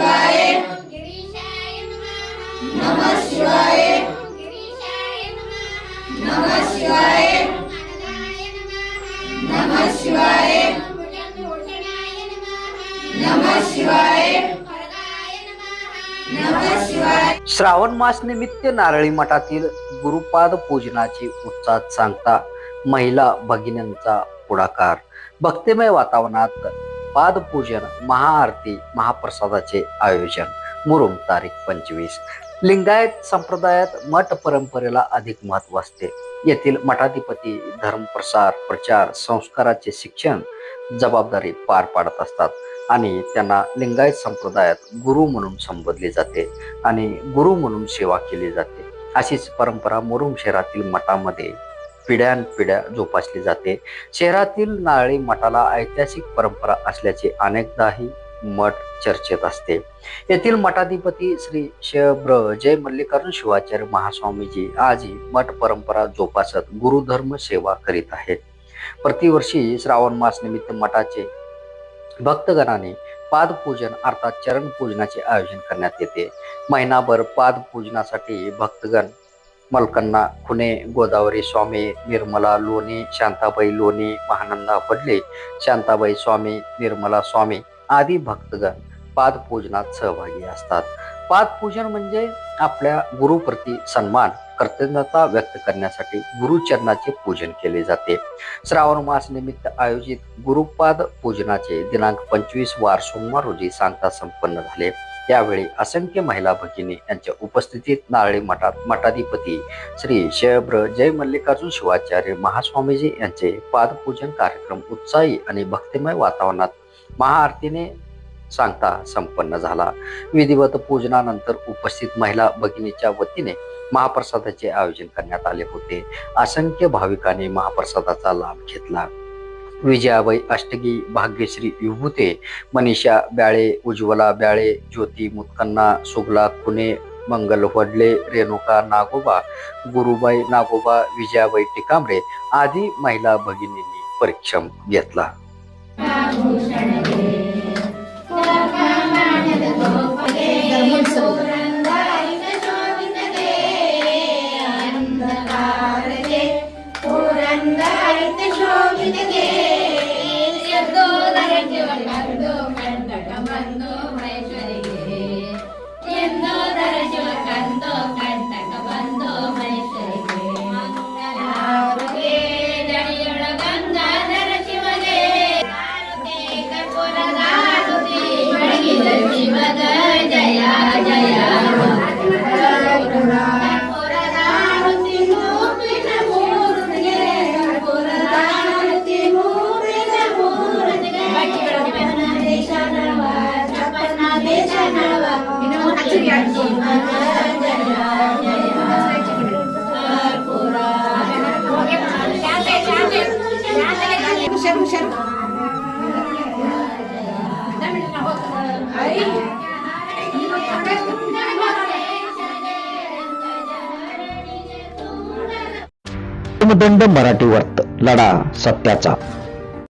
शिवाय. गिरीशाय नमः नमः शिवाय. गिरीशाय नमः नमः शिवाय. नमः शिवाय. भुजंगभूषणाय नमः नमः शिवाय. वरदाय नमः नमः शिवाय. श्रावण मास निमित्त नारळी मठातील गुरुपाद पूजनाची उत्साह सांगता महिला भगिनींचा पुढाकार. भक्तिमय वातावरणात पादपूजन महाआरती महाप्रसादाचे आयोजन. मुरुम तारीख पंचवीस. लिंगायत संप्रदायात मठ परंपरेला अधिक महत्त्व असते. येथील मठाधिपती धर्मप्रसार प्रचार संस्काराचे शिक्षण जबाबदारी पार पाडत असतात आणि त्यांना लिंगायत संप्रदायात गुरु म्हणून संबोधले जाते आणि गुरु म्हणून सेवा केली जाते. अशीच परंपरा मुरुम शहरातील मठामध्ये पिढ्यानपिढ्या जोपासली जाते. शहरातील नारळी मठाला ऐतिहासिक परंपरा असल्याचे अनेकदाही मठ चर्चेत असते. येथील मठाधिपती श्री शब्र जय मल्लिकार्जुन शिवाचार्य महास्वामीजी आजही मठ परंपरा जोपासत गुरुधर्म सेवा करीत आहेत. प्रतिवर्षी श्रावण मास निमित्त मठाचे भक्तगणाने पादपूजन अर्थात चरण पूजनाचे आयोजन करण्यात येते. महिनाभर पादपूजनासाठी भक्तगण मलकन्ना खुने गोदावरी स्वामी निर्मला लोणी शांताबाई लोणी महानंदा पडले शांताबाई स्वामी निर्मला स्वामी आदी भक्तगण पादपूजनात सहभागी असतात. पादपूजन म्हणजे आपल्या गुरुप्रती सन्मान कर्तज्ञता व्यक्त करण्यासाठी गुरुचरणाचे पूजन केले जाते. श्रावण मास निमित्त आयोजित गुरुपाद पूजनाचे दिनांक पंचवीस वार सोमवार रोजी सांगता संपन्न झाले. यावेळी असंख्य महिला भगिनी यांच्या उपस्थितीत नारळी मठात मठाधिपती श्री शयभ्र जय मल्लिकार्जुन शिवाचार्य महास्वामीजी यांचे पादपूजन कार्यक्रम उत्साही आणि भक्तिमय वातावरणात महाआरतीने सांगता संपन्न झाला. विधिवत पूजनानंतर उपस्थित महिला भगिनीच्या वतीने महाप्रसादाचे आयोजन करण्यात आले होते. असंख्य भाविकांनी महाप्रसादाचा लाभ घेतला. विजयाबाई अष्टगी भाग्यश्री विभूते मनीषा ब्याळे उज्ज्वला ब्याळे ज्योती मुतकन्ना सुगला खुने मंगल वडले रेणुका नागोबा गुरुबाई नागोबा विजयाबाई टिकांबरे आदी महिला भगिनींनी परिश्रम घेतला. जया दंड मराठी वर्त लढा सत्याचा.